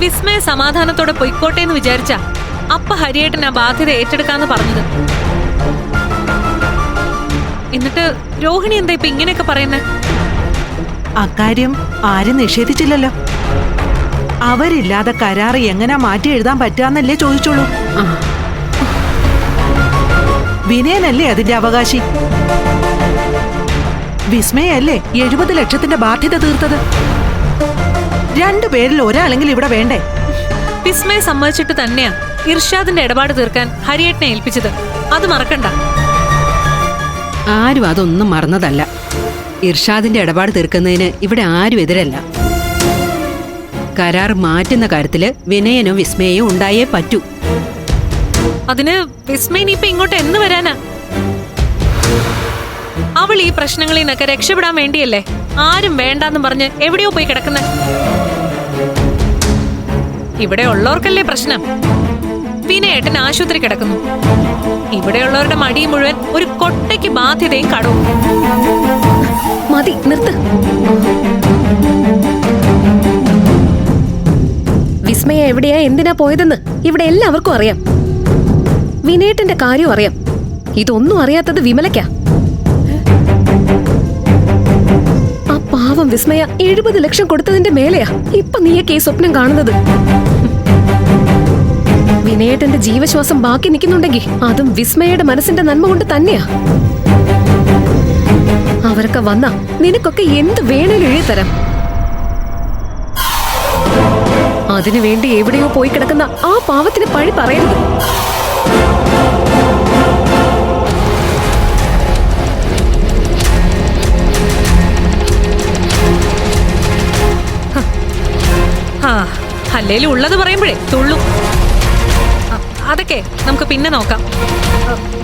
വിസ്മയ സമാധാനത്തോടെ പൊയ്ക്കോട്ടെ എന്ന് വിചാരിച്ച അപ്പ ഹരിയേട്ടൻ ആ ബാധ്യത ഏറ്റെടുക്കാന്ന് പറഞ്ഞത്. എന്നിട്ട് രോഹിണി എന്താ ഇപ്പൊ ഇങ്ങനെയൊക്കെ പറയുന്നേ? അക്കാര്യം ആരും നിഷേധിച്ചില്ലല്ലോ. അവരില്ലാതെ കരാറ് എങ്ങനെ മാറ്റി എഴുതാൻ പറ്റാന്നല്ലേ ചോദിച്ചോളൂ. വിനയനല്ലേ അതിന്റെ അവകാശി? വിസ്മയല്ലേ എഴുപത് ലക്ഷത്തിന്റെ ബാധ്യത തീർത്തത്? രണ്ടു പേരിൽ ഒരാളെങ്കിൽ ഇവിടെ വേണ്ടേ? വിസ്മയ സമ്മതിച്ചിട്ട് തന്നെയാ ഇർഷാദിന്റെ ഇടപാട് തീർക്കാൻ ഹരിയേട്ടനെ ഏൽപ്പിച്ചത്. അത് മറക്കണ്ട. ആരും അതൊന്നും മറന്നതല്ല. ഇർഷാദിന്റെ ഇടപാട് തീർക്കുന്നതിന് ഇവിടെ ആരും എതിരല്ല. കരാർ മാറ്റുന്ന കാര്യത്തിൽ വിനയനോ വിസ്മയോ ഉണ്ടായേ പറ്റൂ. അതിന് വിസ്മയൻ ഇപ്പൊ ഇങ്ങോട്ട് എന്ന് വരാനാ? അവൾ ഈ പ്രശ്നങ്ങളിൽ നിന്നൊക്കെ രക്ഷപ്പെടാൻ വേണ്ടിയല്ലേ? ആരും വേണ്ടാന്ന് പറഞ്ഞ് എവിടെയോ പോയി കിടക്കുന്നെ. ഇവിടെ ഉള്ളവർക്കല്ലേ പ്രശ്നം വിനയേട്ടൻ ആശുപത്രി കിടക്കുന്നു. ഇവിടെയുള്ളവരുടെ മടി മുഴുവൻ ഒരു കൊട്ടയ്ക്ക് ബാധ്യതയും കടവും. മതി നിർത്ത്. വിസ്മയ എവിടെയാ? എന്തിനാ പോയതെന്ന് ഇവിടെ എല്ലാവർക്കും അറിയാം. വിനേട്ടന്റെ കാര്യം അറിയാം. ഇതൊന്നും അറിയാത്തത് വിമലയ്ക്കാ. പാവം വിസ്മയ എഴുപത് ലക്ഷം കൊടുത്തതിന്റെ മേലെയാ ഇപ്പൊ നീയൊക്കെ ഈ സ്വപ്നം കാണുന്നത്. വിനയേട്ടന്റെ ജീവശ്വാസം ബാക്കി നിൽക്കുന്നുണ്ടെങ്കിൽ അതും വിസ്മയയുടെ മനസ്സിന്റെ നന്മ കൊണ്ട് തന്നെയാ. അവരൊക്കെ വന്ന നിനക്കൊക്കെ എന്ത് വേണേലും എഴുതി തരാം അതിനു വേണ്ടി എവിടെയോ പോയി കിടക്കുന്ന ആ പാവത്തിന് പഴി പറയരുത് ആ അല്ലേലും ഉള്ളത് പറയുമ്പോഴേ തുള്ളു. അതൊക്കെ നമുക്ക് പിന്നെ നോക്കാം.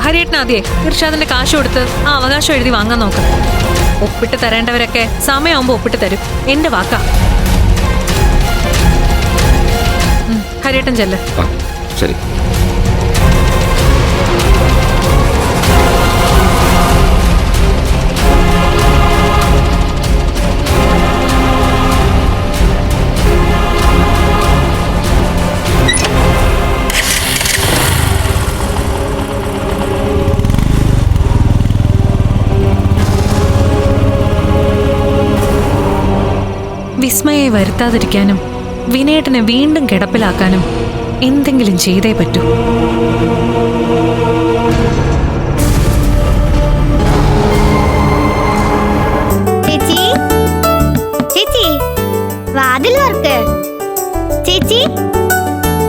ഹരിയേട്ടനാദ്യേ ഇർഷാദിന്റെ കാശ് കൊടുത്ത് ആ അവകാശം എഴുതി വാങ്ങാൻ നോക്കാം. ഒപ്പിട്ട് തരേണ്ടവരൊക്കെ സമയമാകുമ്പോൾ ഒപ്പിട്ട് തരും. എന്റെ വാക്കാ. ഹരിയേട്ടൻ ചെല്ലേ. ശരി. വിസ്മയെ വരുത്താതിരിക്കാനും വിനേട്ടനെ വീണ്ടും കിടപ്പിലാക്കാനും എന്തെങ്കിലും ചെയ്തേ പറ്റൂ. ചേച്ചി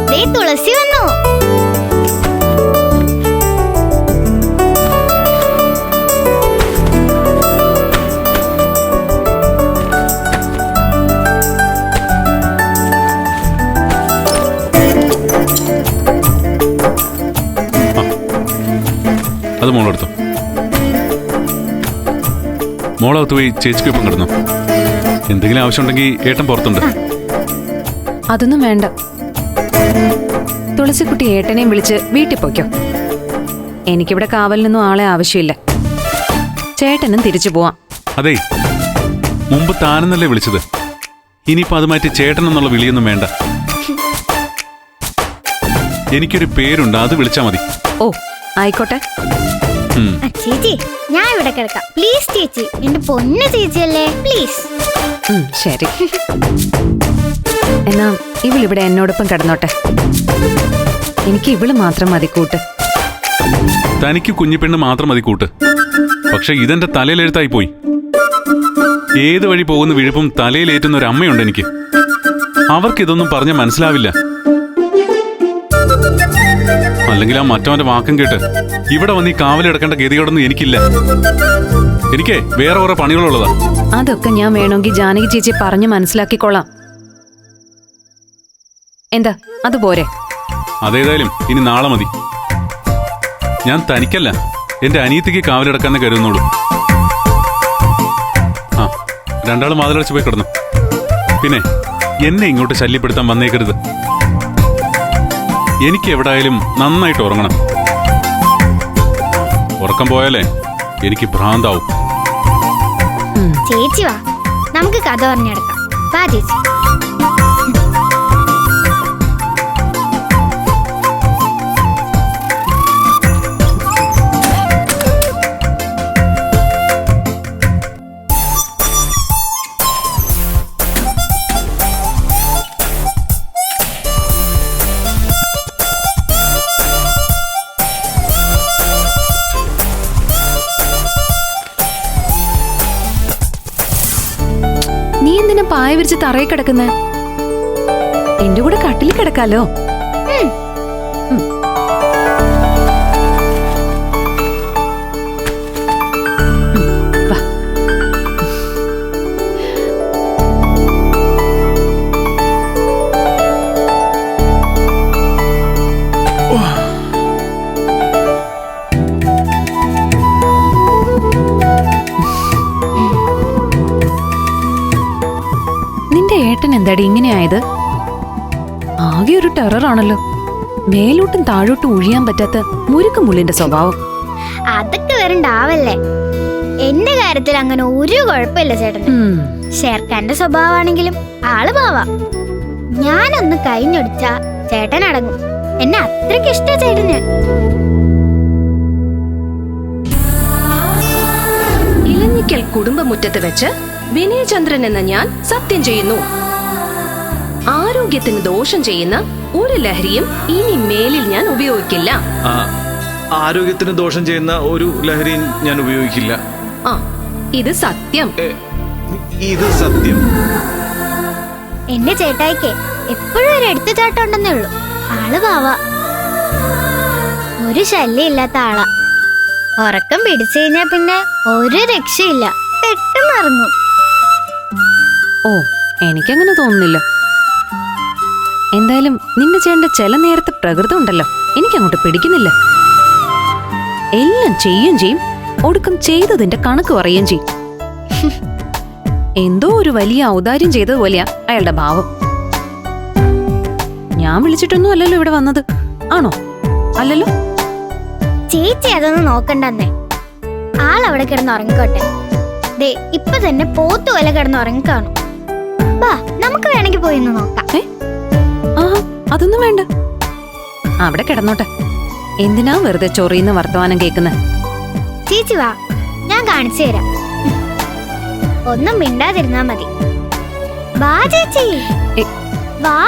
ദേ തുളസി അത് മോളെടുത്തു മോളകത്ത് പോയി ചേച്ചിക്ക് ഇപ്പം കിടന്നു. എന്തെങ്കിലും ആവശ്യമുണ്ടെങ്കിൽ ഏട്ടൻ പുറത്തുണ്ട്. അതൊന്നും വേണ്ട. തുളസിക്കുട്ടി ഏട്ടനെയും വിളിച്ച് വീട്ടിൽ പോയിക്കോ. എനിക്കിവിടെ കാവലിനൊന്നും ആളെ ആവശ്യമില്ല. ചേട്ടനും തിരിച്ചു പോവാം. അതെ മുമ്പ് താനെന്നല്ലേ വിളിച്ചത്. ഇനിയിപ്പോ അത് മാറ്റി ചേട്ടൻ എന്നുള്ള വിളിയൊന്നും വേണ്ട. എനിക്കൊരു പേരുണ്ട് അത് വിളിച്ചാ മതി. ഓ ആയിക്കോട്ടെ. ചേച്ചി ഞാൻ ഇവിടെ കിടക്കാം. പ്ലീസ് ചേച്ചി എന്റെ പൊന്ന ചേച്ചിയല്ലേ? പ്ലീസ് ശരി. എന്നാ ഇവളിവിടെ എന്നോടൊപ്പം കിടന്നോട്ടെ. എനിക്ക് ഇവൾ മാത്രം മതി കൂട്ട്. തനിക്ക് കുഞ്ഞിപ്പെണ്ണ് മാത്രം മതി കൂട്ട്. പക്ഷെ ഇതെന്റെ തലയിലെഴുത്തായി പോയി. ഏത് വഴി പോകുന്ന വിഴുപ്പും തലയിലേറ്റുന്ന ഒരു അമ്മയുണ്ട് എനിക്ക്. അവർക്ക് ഇതൊന്നും പറഞ്ഞ മനസ്സിലാവില്ല. അല്ലെങ്കിൽ ആ മറ്റവന്റെ വാക്കും കേട്ട് ഇവിടെ വന്ന് ഈ കാവലെടുക്കേണ്ട ഗതികേടൊന്നും എനിക്കില്ല. എനിക്കേ വേറെ കുറെ പണികളുള്ളതാ. അതൊക്കെ ഞാൻ വേണമെങ്കിൽ ജാനകി ചേച്ചി പറഞ്ഞു മനസ്സിലാക്കിക്കോളാം. എന്താ അത് പോരെ? അതേതായാലും ഇനി നാളെ മതി. ഞാൻ തനിക്കല്ല എന്റെ അനിയത്തിക്ക് കാവലെടുക്കാന്ന് കരുതുന്നുള്ളൂ. ആ രണ്ടാളും മാതിലടച്ച് പോയി കിടന്നു. പിന്നെ എന്നെ ഇങ്ങോട്ട് ശല്യപ്പെടുത്താൻ വന്നേക്കരുത്. എനിക്ക് എവിടായാലും നന്നായിട്ട് ഉറങ്ങണം. ഉറക്കം പോയാലേ എനിക്ക് ഭ്രാന്താവും. ചേച്ചി വാ. നമുക്ക് കഥ പറഞ്ഞെടുക്കാം. വാ ചേച്ചി. പായ വിരിച്ച് തറയിൽ കിടക്കുന്നേ. എന്റെ കൂടെ കട്ടിൽ കിടക്കാലോ. ഏട്ടൻ എന്താടി ഇങ്ങനെയായത് ആകെ ഒരു ടെററാണല്ലോ മേലോട്ടും താഴോട്ടും ഒഴിയാൻ പറ്റാത്ത മുരുക്ക് മുള്ളിന്റെ സ്വഭാവം. അതൊക്കെ വരണ്ടാവല്ലേ എന്റെ കാര്യത്തിൽ അങ്ങനെ ഒരു കുഴപ്പമില്ല ചേട്ടൻ ചേർക്കാന്റെ ഷേർഖാന്റെ സ്വഭാവമാണെങ്കിലും ആൾ പാവാ. ഞാനൊന്ന് കഴിഞ്ഞൊടിച്ച ചേട്ടൻ അടങ്ങും. എന്നെ അത്രയ്ക്ക് ഇഷ്ട ചേട്ടന്. ഇലഞ്ഞിക്കൽ കുടുംബമുറ്റത്ത് വെച്ച് വിനയചന്ദ്രൻ എന്ന ഞാൻ സത്യം ചെയ്യുന്നു. ആരോഗ്യത്തിന് ദോഷം ചെയ്യുന്ന ഒരു ലഹരിയും ഇനി മേലിൽ ഞാൻ ഉപയോഗിക്കില്ല. ആ, ആരോഗ്യത്തിന് ദോഷം ചെയ്യുന്ന ഒരു ലഹരിയും ഞാൻ ഉപയോഗിക്കില്ല. ആ ഇത് സത്യം. ഇത് സത്യം. എന്റെ ചേട്ടായിക്ക് എപ്പോഴും ഒരു എടുത്തു ചാട്ടുണ്ടെന്നേ ഉള്ളൂ. ആൾ പാവാ. ഒരു ശല്യം ഇല്ലാത്ത ആളാ. ഉറക്കം പിടിച്ചു കഴിഞ്ഞാ പിന്നെ ഒരു രക്ഷയില്ല. പെട്ടെന്ന് ഇറങ്ങും ഓ എനിക്കങ്ങനെ തോന്നുന്നില്ല. എന്തായാലും നിന്റെ ചേട്ടന്റെ ചില നേരത്തെ പ്രകൃതം ഉണ്ടല്ലോ. എനിക്കങ്ങോട്ട് പിടിക്കുന്നില്ല. എല്ലാം ചെയ്യും ചെയ്യും ഒടുക്കം ചെയ്തതിന്റെ കണക്ക് പറയുകയും ചെയ്യും. എന്തോ ഒരു വലിയ ഔദാര്യം ചെയ്തതുപോലെയാ അയാളുടെ ഭാവം. ഞാൻ വിളിച്ചിട്ടൊന്നും അല്ലല്ലോ ഇവിടെ വന്നത്. ആണോ? അല്ലല്ലോ? ചേച്ചി അതൊന്നും നോക്കണ്ടെന്നേ. ആൾ അവിടെ കിടന്ന് ഉറങ്ങിക്കോട്ടെ. ദേ ഇപ്പൊ തന്നെ പോത്തു കിടന്ന് നമുക്ക് വേണമെങ്കിൽ പോയി ഒന്ന് നോക്കാം. അതൊന്നും വേണ്ട. അവിടെ കിടന്നോട്ടെ. എന്തിനാ വെറുതെ ചൊറിയുന്ന വർത്തമാനം കേൾക്കുന്നത് ചേച്ചി വാ ഞാൻ കാണിച്ചു തരാം. ഒന്നും മിണ്ടാതിരുന്നാ മതി. വാ ചേച്ചി. വാ.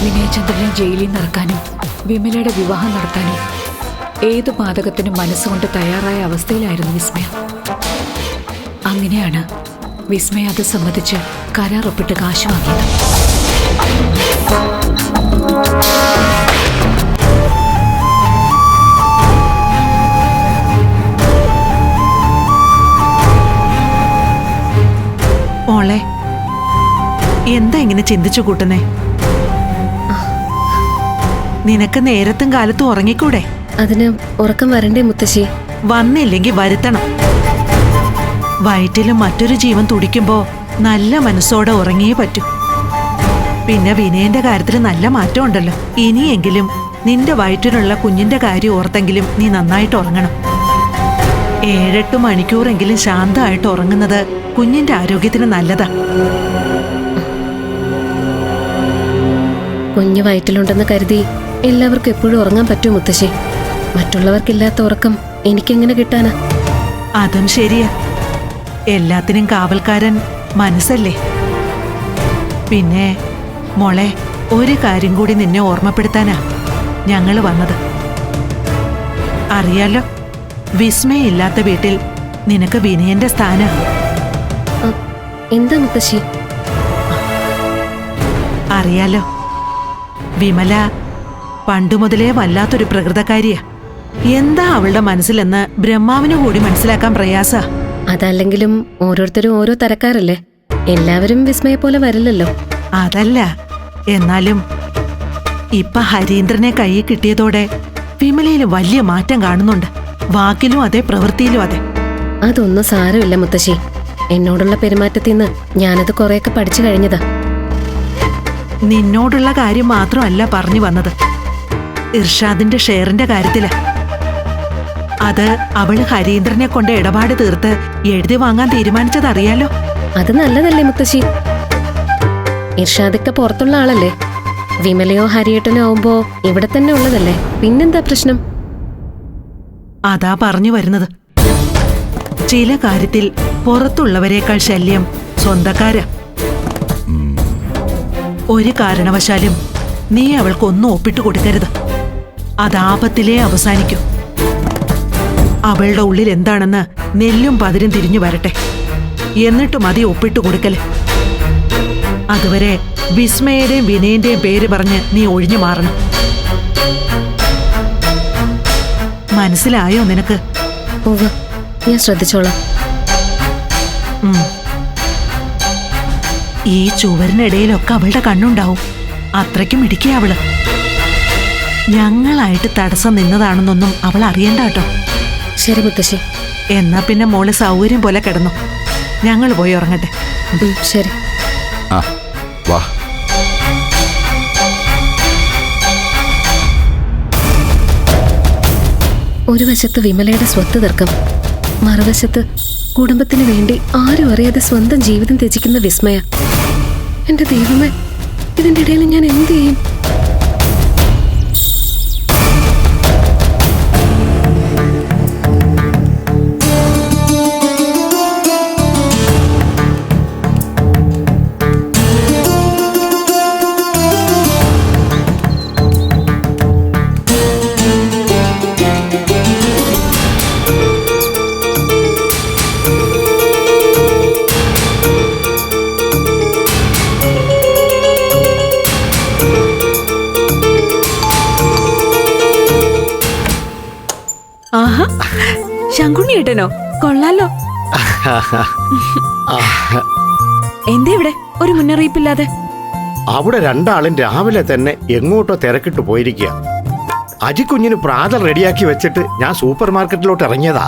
വിനയചന്ദ്രനെ ജയിലിൽ നിന്ന് വിമലയുടെ വിവാഹം നടത്താനും ഏത് പാതകത്തിനും മനസ്സുകൊണ്ട് തയ്യാറായ അവസ്ഥയിലായിരുന്നു വിസ്മയ. അങ്ങനെയാണ് വിസ്മയ അത് സമ്മതിച്ച് കരാർ ഒപ്പിട്ട് കാശ് വാങ്ങിയത്. മോളെ എന്താ ഇങ്ങനെ ചിന്തിച്ചു കൂട്ടുന്നേ? നിനക്ക് നേരത്തും കാലത്തും ഉറങ്ങിക്കൂടെ? അതിന് ഉറക്കം വരണ്ടേ മുത്തശ്ശി? വന്നില്ലെങ്കിൽ വരുത്തണം. വയറ്റിലും മറ്റൊരു ജീവൻ തുടിക്കുമ്പോൾ നല്ല മനസ്സോടെ ഉറങ്ങിയേ പറ്റൂ. പിന്നെ വിനയന്റെ കാര്യത്തിൽ നല്ല മാറ്റമുണ്ടല്ലോ. ഇനിയെങ്കിലും നിന്റെ വയറ്റിലുള്ള കുഞ്ഞിന്റെ കാര്യം ഓർത്തെങ്കിലും നീ നന്നായിട്ട് ഉറങ്ങണം. ഏഴെട്ട് മണിക്കൂറെങ്കിലും ശാന്തമായിട്ട് ഉറങ്ങുന്നത് കുഞ്ഞിന്റെ ആരോഗ്യത്തിന് നല്ലതാ. കുഞ്ഞ് വയറ്റിലുണ്ടെന്ന് കരുതി എല്ലാവർക്കും എപ്പോഴും ഉറങ്ങാൻ പറ്റും മുത്തശ്ശി. മറ്റുള്ളവർക്കില്ലാത്ത ഉറക്കം എനിക്കെങ്ങനെ കിട്ടാനാ? അതും ശരിയാ. എല്ലാത്തിനും കാവൽക്കാരൻ മനസ്സല്ലേ? പിന്നെ മോളെ ഒരു കാര്യം കൂടി നിന്നെ ഓർമ്മപ്പെടുത്താനാ ഞങ്ങൾ വന്നത്. അറിയാലോ വിസ്മയില്ലാത്ത വീട്ടിൽ നിനക്ക് വിനയന്റെ സ്ഥാന. എന്താ മുത്തശ്ശി? അറിയാലോ വിമല പണ്ടു മുതലേ വല്ലാത്തൊരു പ്രകൃതക്കാരിയാ. എന്താ അവളുടെ മനസ്സിലെന്ന് ബ്രഹ്മാവിനു കൂടി മനസ്സിലാക്കാൻ പ്രയാസാ. അതല്ലെങ്കിലും ഓരോരുത്തരും ഓരോ തരക്കാരല്ലേ? എല്ലാവരും വിസ്മയ പോലെ വരില്ലല്ലോ. അതല്ല എന്നാലും ഇപ്പൊ ഹരീന്ദ്രനെ കയ്യിൽ കിട്ടിയതോടെ വിമലയിൽ വലിയ മാറ്റം കാണുന്നുണ്ട്. വാക്കിലും അതെ പ്രവൃത്തിയിലും അതെ. അതൊന്നും സാരമില്ല മുത്തശ്ശി. എന്നോടുള്ള പെരുമാറ്റത്തിൽ നിന്ന് ഞാനത് കുറെയൊക്കെ പഠിച്ചു കഴിഞ്ഞതാ. നിന്നോടുള്ള കാര്യം മാത്രമല്ല പറഞ്ഞു വന്നത്. ഇർഷാദിന്റെ ഷെയറിന്റെ കാര്യത്തിൽ. അത് അവൾ ഹരീന്ദ്രനെ കൊണ്ട് ഇടപാട് തീർത്ത് എഴുതി വാങ്ങാൻ തീരുമാനിച്ചതറിയാലോ? അത് നല്ലതല്ലേ മുത്തശ്ശി. ഇർഷാദൊക്കെ പുറത്തുള്ള ആളല്ലേ? വിമലയോ ഹരിയേട്ടനോ ആവുമ്പോ ഇവിടെ തന്നെ ഉള്ളതല്ലേ? പിന്നെന്താ പ്രശ്നം? അതാ പറഞ്ഞു വരുന്നത്. ചില കാര്യത്തിൽ പുറത്തുള്ളവരെക്കാൾ ശല്യം സ്വന്തക്കാരാ. ഒരു കാരണവശാലും നീ അവൾക്കൊന്നും ഒപ്പിട്ട് കൊടുക്കരുത് അത് ആപത്തിലേ അവസാനിക്കൂ. അവളുടെ ഉള്ളിൽ എന്താണെന്ന് നെല്ലും പതിരും തിരിഞ്ഞു വരട്ടെ. എന്നിട്ട് മതി ഒപ്പിട്ട് കൊടുക്കൽ. അതുവരെ വിസ്മയുടെയും വിനയന്റെയും പേര് പറഞ്ഞ് നീ ഒഴിഞ്ഞു മാറണം. മനസ്സിലായോ നിനക്ക്? ഞാൻ ശ്രദ്ധിച്ചോളാം. ഈ ചുവരിനിടയിലൊക്കെ അവളുടെ കണ്ണുണ്ടാവും. അത്രയ്ക്കും ഇടിക്കുക അവൾ. ഞങ്ങളായിട്ട് തടസ്സം നിന്നതാണെന്നൊന്നും അവൾ അറിയണ്ട കേട്ടോ. ശരി മുത്തശ്ശി. എന്നാ പിന്നെ മോൾ സൗകര്യം പോലെ കിടന്നു. ഞങ്ങൾ പോയി ഉറങ്ങട്ടെ. ശരി. ആ വാ. ഒരു വശത്ത് വിമലയുടെ സ്വത്ത് തർക്കം മറുവശത്ത് കുടുംബത്തിന് വേണ്ടി ആരും അറിയാതെ സ്വന്തം ജീവിതം ത്യജിക്കുന്ന വിസ്മയ. എന്റെ ദൈവമേ ഇതിന്റെ ഇടയിൽ ഞാൻ എന്ത് ചെയ്യും? ശങ്കുണ്ണിയേട്ടനോ കൊള്ളാലോ. എന്താ ഇവിടെ? ഒരു മുന്നറിയിപ്പില്ലാതെ. അവിടെ രണ്ടാളും രാവിലെ തന്നെ എങ്ങോട്ടോ തിരക്കിട്ട് പോയിരിക്കുക അജിക്കുഞ്ഞിന് പ്രാതൽ റെഡിയാക്കി വെച്ചിട്ട് ഞാൻ സൂപ്പർ മാർക്കറ്റിലോട്ട് ഇറങ്ങിയതാ.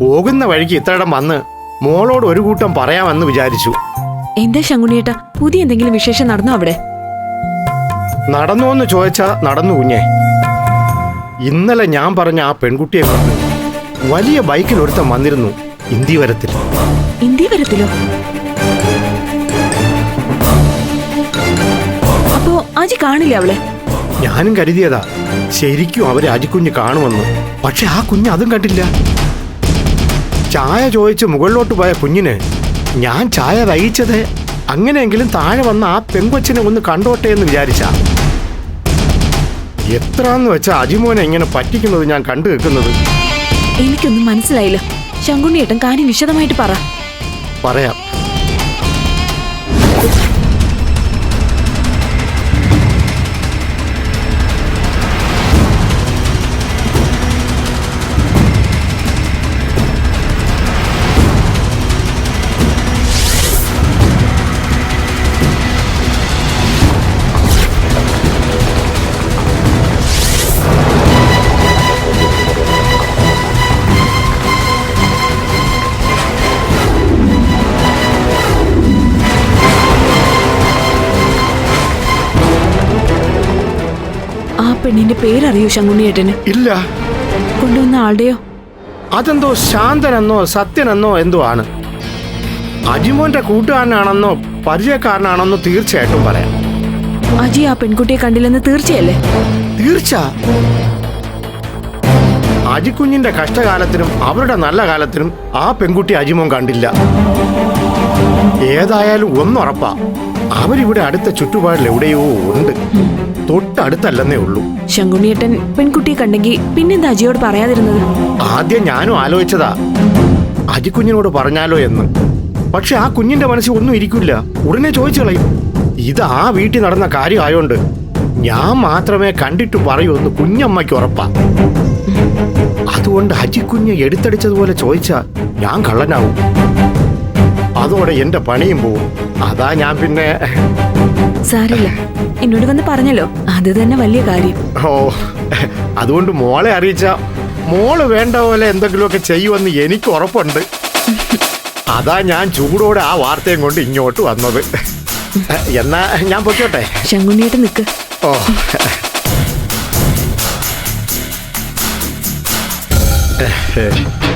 പോകുന്ന വഴിക്ക് ഇത്രയിടം വന്ന് മോളോട് ഒരു കൂട്ടം പറയാമെന്ന് വിചാരിച്ചു. എന്താ ശങ്കുണിയേട്ട? പുതിയ എന്തെങ്കിലും വിശേഷം നടന്നോ അവിടെ? നടന്നു എന്ന് ചോദിച്ചാ നടന്നു കുഞ്ഞേ. ഇന്നലെ ഞാൻ പറഞ്ഞ ആ പെൺകുട്ടിയെ കൊണ്ട് വലിയ ബൈക്കിൽ ഒരുത്തൻ വന്നിരുന്നു ഇന്ത്യവരത്തിൽ ഇന്ത്യ വരത്തിലോ അപ്പോ അജി കാണില്ല അവളെ? ഞാനും കരുതിയതാ ശരിക്കും അവർ അജിക്കുഞ്ഞ് കാണുമെന്ന്. പക്ഷെ ആ കുഞ്ഞ് അതും കണ്ടില്ല. ചായ ചോദിച്ച് മുകളിലോട്ട് പോയ കുഞ്ഞിന് ഞാൻ ചായ തയ്ച്ചത് അങ്ങനെയെങ്കിലും താഴെ വന്ന ആ പെങ്കൊച്ചിനെ ഒന്ന് കണ്ടോട്ടെ എന്ന് വിചാരിച്ച. എത്രാന്ന് വെച്ചാ അജിമോനെ ഇങ്ങനെ പറ്റിക്കുന്നത് ഞാൻ കണ്ടു നിൽക്കുന്നത് എനിക്കൊന്നും മനസ്സിലായില്ല. ശങ്കുണ്ണിയേട്ടൻ കാര്യം വിശദമായിട്ട് പറ. പറയാം. പെണ്ണിന്റെ പേരറിയോ ശങ്കുണ്ണിയേട്ടന്? ഇല്ല. കൊണ്ടുവന്ന ആളുടെയോ? അതെന്തോ ശാന്തനെന്നോ സത്യനെന്നോ എന്തോ ആണ്. അജിമോന്റെ കൂട്ടുകാരനാണെന്നോ പരിചയക്കാരനാണെന്നോ തീർച്ചയായിട്ടും പറയാം. അജി ആ പെൺകുട്ടിയെ കണ്ടില്ലെന്ന് തീർച്ചയല്ലേ? തീർച്ച. അജിക്കുഞ്ഞിന്റെ കഷ്ടകാലത്തിനും അവരുടെ നല്ല കാലത്തിനും ആ പെൺകുട്ടി അജിമോൻ കണ്ടില്ല. ഏതായാലും ഒന്നുറപ്പാ. അവരിവിടെ അടുത്ത ചുറ്റുപാടിൽ എവിടെയോ ഉണ്ട്. തൊട്ടടുത്തല്ലെന്നേ ഉള്ളൂ. ശങ്കുണ്ണിയേട്ടൻ പെൺകുട്ടിയെ കണ്ടെങ്കിൽ പിന്നെന്താ അജിയോട് പറയാതിരുന്നത്? ആദ്യം ഞാനും ആലോചിച്ചതാ. അജി കുഞ്ഞിനോട് പറഞ്ഞാലോ എന്ന്. പക്ഷെ ആ കുഞ്ഞിന്റെ മനസ്സിൽ ഒന്നും ഇരിക്കില്ല. ഉടനെ ചോദിച്ചു കളയും. ഇത് ആ വീട്ടിൽ നടന്ന കാര്യമായോണ്ട് ഞാൻ മാത്രമേ കണ്ടിട്ട് പറയൂ എന്ന് കുഞ്ഞമ്മയ്ക്ക് ഉറപ്പാ. അതുകൊണ്ട് അജിക്കുഞ്ഞ് എടുത്തടിച്ചതുപോലെ ചോദിച്ചാ ഞാൻ കള്ളനാവും. അതോടെ എന്റെ പണിയും പോവും. അതാ ഞാൻ പിന്നെ സാരില്ല എന്നോട് വന്ന് പറഞ്ഞല്ലോ. അത് തന്നെ വലിയ കാര്യം. ഓ അതുകൊണ്ട് മോളെ അറിയിച്ച മോൾ വേണ്ട പോലെ എന്തെങ്കിലുമൊക്കെ ചെയ്യുമെന്ന് എനിക്ക് ഉറപ്പുണ്ട്. അതാ ഞാൻ ചൂടോടെ ആ വാർത്തയും കൊണ്ട് ഇങ്ങോട്ട് വന്നത്. എന്നാ ഞാൻ പൊയ്ക്കോട്ടെ? ശങ്കുണ്ണിയായിട്ട് നിക്ക്. ഓ ഓ,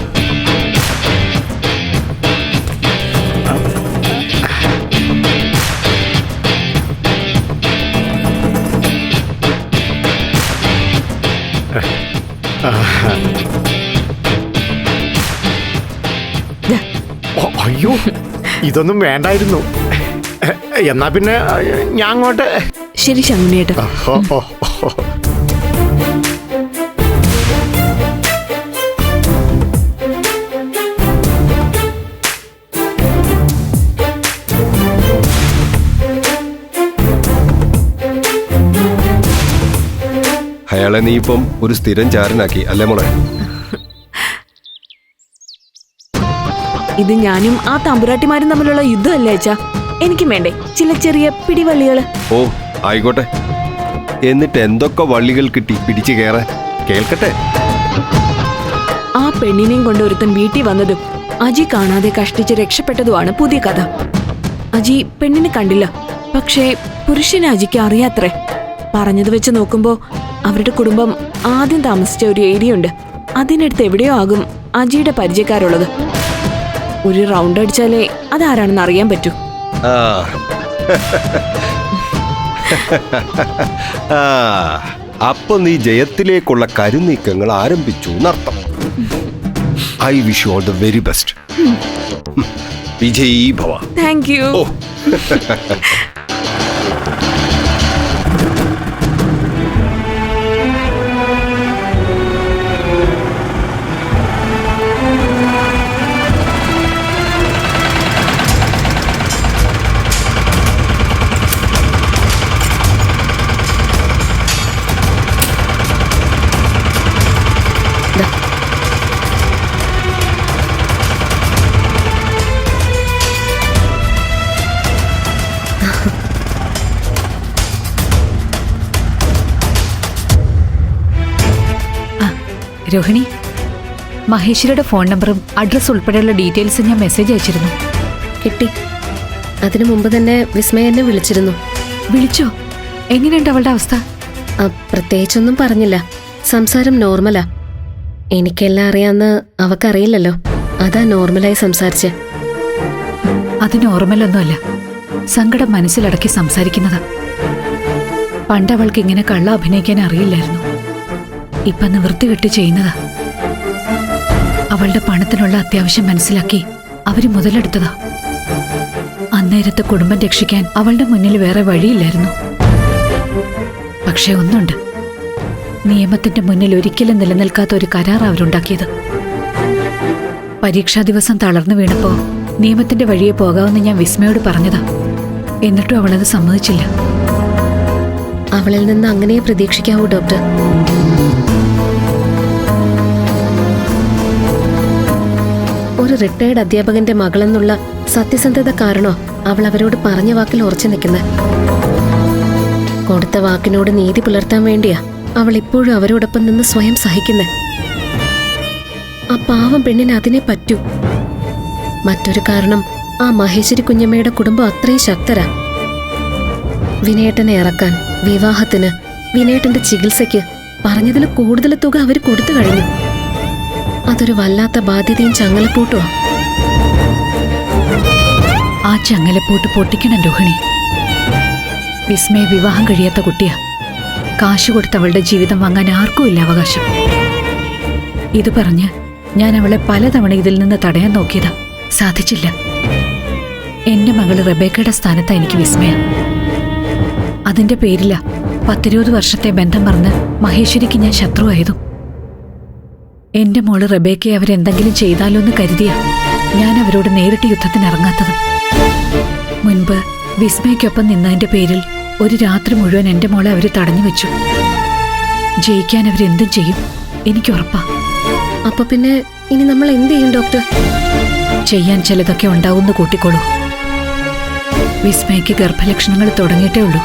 ഇതൊന്നും വേണ്ടായിരുന്നു. എന്നാ പിന്നെ ഞാൻ അങ്ങോട്ട് ശരി ഓ. അയാളെ നീ ഇപ്പം ഒരു സ്ഥിരം ചാരനാക്കി അല്ലേ മോളെ? ഇത് ഞാനും ആ തമ്പുരാട്ടിമാരും തമ്മിലുള്ള യുദ്ധമല്ലേ അച്ഛാ? എനിക്കും വേണ്ടേ ചില ചെറിയ പിടിവള്ളികൾ. ഓ ആയിക്കോട്ടെ. എന്നിട്ട് എന്തൊക്കെ വള്ളികൾ കിട്ടി പിടിച്ചു കയറാൻ? കേൾക്കട്ടെ. ആ പെണ്ണിനെയും കൊണ്ട് ഒരുത്തൻ വീട്ടിൽ വന്നതും അജി കാണാതെ കഷ്ടിച്ച് രക്ഷപ്പെട്ടതുമാണ് പുതിയ കഥ. അജി പെണ്ണിനെ കണ്ടില്ല. പക്ഷേ പുരുഷനെ അജിക്ക് അറിയാത്രേ. പറഞ്ഞത് വെച്ച് നോക്കുമ്പോ അവരുടെ കുടുംബം ആദ്യം താമസിച്ച ഒരു ഏരിയ ഉണ്ട് അതിനടുത്ത് എവിടെയോ ആകും അജിയുടെ പരിചയക്കാരുള്ളത്. ഒരു റൗണ്ട് അടിച്ചാലേ അതാരാണെന്ന് അറിയാൻ പറ്റൂ. അപ്പൊ നീ ജയത്തിലേക്കുള്ള കരുനീക്കങ്ങൾ ആരംഭിച്ചു എന്നർത്ഥം. I wish all the very best വിജയീ ഭവ താങ്ക് യു രോഹിണി മഹേശ്വരിയുടെ ഫോൺ നമ്പറും അഡ്രസ് ഉൾപ്പെടെയുള്ള ഡീറ്റെയിൽസ് ഞാൻ മെസ്സേജ് അയച്ചിരുന്നു. കിട്ടി. അതിനു മുമ്പ് തന്നെ വിസ്മയ എന്നെ വിളിച്ചിരുന്നു. വിളിച്ചോ? എങ്ങനെയുണ്ട് അവളുടെ അവസ്ഥ? പ്രത്യേകിച്ചൊന്നും പറഞ്ഞില്ല. സംസാരം നോർമലാ എനിക്കെല്ലാം അറിയാന്ന് അവക്കറിയില്ലല്ലോ. അതാ നോർമലായി സംസാരിച്ച്. അത് നോർമലൊന്നുമല്ല സങ്കടം മനസ്സിലടക്കി സംസാരിക്കുന്നതാ. പണ്ട് അവൾക്ക് ഇങ്ങനെ കള്ള അഭിനയിക്കാൻ അറിയില്ലായിരുന്നു. ഇപ്പൊ നിവൃത്തി കെട്ടി ചെയ്യുന്നതാ. അവളുടെ പണത്തിനുള്ള അത്യാവശ്യം മനസ്സിലാക്കി അവർ മുതലെടുത്തതാ. അന്നേരത്തെ കുടുംബം രക്ഷിക്കാൻ അവളുടെ മുന്നിൽ വേറെ വഴിയില്ലായിരുന്നു. പക്ഷെ ഒന്നുണ്ട്. നിയമത്തിന്റെ മുന്നിൽ ഒരിക്കലും നിലനിൽക്കാത്ത ഒരു കരാർ അവരുണ്ടാക്കിയത്. പരീക്ഷാ ദിവസം തളർന്നു വീണപ്പോ നിയമത്തിന്റെ വഴിയെ പോകാമെന്ന് ഞാൻ വിസ്മയോട് പറഞ്ഞതാ. എന്നിട്ടും അവളത് സമ്മതിച്ചില്ല. അവളിൽ നിന്ന് അങ്ങനെ പ്രതീക്ഷിക്കാവൂ ഡോക്ടർ. ഒരു റിട്ടയർഡ് അധ്യാപകന്റെ മകളെന്നുള്ള സത്യസന്ധത കാരണോ അവൾ അവരോട് പറഞ്ഞ വാക്കിൽ ഉറച്ചു നിൽക്കുന്നത് കൊടുത്ത വാക്കിനോട് നീതി പുലർത്താൻ വേണ്ടിയാ അവൾ ഇപ്പോഴും അവരോടൊപ്പം നിന്ന് സ്വയം സഹിക്കുന്നത് ആ പാവം പെണ്ണിന് അതിനെ പറ്റൂ. മറ്റൊരു കാരണം ആ മഹേശ്വരി കുഞ്ഞമ്മയുടെ കുടുംബം അത്രയും ശക്തരാ. വിനയേട്ടനെ ഇറക്കാൻ വിവാഹത്തിന് വിനയേട്ടന്റെ ചികിത്സയ്ക്ക് പറഞ്ഞതിൽ കൂടുതൽ തുക അവർ കൊടുത്തു കഴിഞ്ഞു. അതൊരു വല്ലാത്ത ബാധ്യതയും ചങ്ങലപ്പൂട്ടുവാ. ആ ചങ്ങലപ്പൂട്ട് പൊട്ടിക്കണം രോഹിണി. വിസ്മയ വിവാഹം കഴിയാത്ത കുട്ടിയാ. കാശ് കൊടുത്ത അവളുടെ ജീവിതം വാങ്ങാൻ ആർക്കും ഇല്ല അവകാശം. ഇത് പറഞ്ഞ് ഞാൻ അവളെ പലതവണ ഇതിൽ നിന്ന് തടയാൻ നോക്കിയതാ. സാധിച്ചില്ല. എന്റെ മകൾ റബേക്കയുടെ സ്ഥാനത്താ എനിക്ക് വിസ്മയ. അതിന്റെ പേരില പത്തിരുപത് വർഷത്തെ ബന്ധം പറഞ്ഞ് മഹേശ്വരിക്ക് ഞാൻ ശത്രുവായതും. എന്റെ മോൾ റബേക്കെ അവരെന്തെങ്കിലും ചെയ്താലോ എന്ന് കരുതിയ ഞാൻ അവരോട് നേരിട്ട് യുദ്ധത്തിന് ഇറങ്ങാത്തത് മുൻപ് വിസ്മയ്ക്കൊപ്പം നിന്നതിന്റെ പേരിൽ ഒരു രാത്രി മുഴുവൻ എന്റെ മോളെ അവർ തടഞ്ഞു വെച്ചു. ജയിക്കാൻ അവരെന്തും ചെയ്യും എനിക്ക് ഉറപ്പാ. അപ്പൊ പിന്നെ ഇനി നമ്മൾ എന്ത് ചെയ്യും ഡോക്ടർ? ചെയ്യാൻ ചിലതൊക്കെ ഉണ്ടാവുമെന്ന് കൂട്ടിക്കോളൂ. വിസ്മയ്ക്ക് ഗർഭലക്ഷണങ്ങൾ തുടങ്ങിയിട്ടേ ഉള്ളൂ.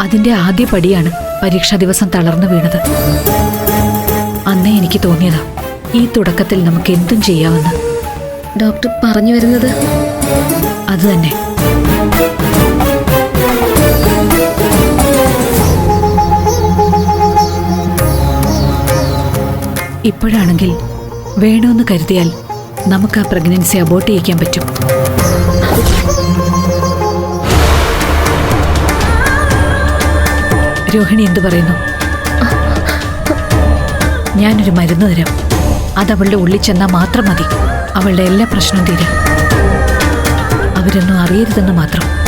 അതിന്റെ ആദ്യ പടിയാണ് പരീക്ഷാ ദിവസം തളർന്നു വീണത്. അന്നേ എനിക്ക് തോന്നിയതാ ഈ തുടക്കത്തിൽ നമുക്ക് എന്തും ചെയ്യാമെന്ന്. ഡോക്ടർ പറഞ്ഞു വരുന്നത്? അത് തന്നെ. ഇപ്പോഴാണെങ്കിൽ വേണമെന്ന് കരുതിയാൽ നമുക്ക് ആ പ്രഗ്നൻസി അബോർട്ട് ചെയ്യിക്കാൻ പറ്റും. രോഹിണി എന്തു പറയുന്നു? ഞാനൊരു മരുന്ന് തരാം. അതവളുടെ ഉള്ളിൽ ചെന്നാൽ മാത്രം മതി. അവളുടെ എല്ലാ പ്രശ്നവും തീരാം. അവരൊന്നും അറിയരുതെന്ന് മാത്രം.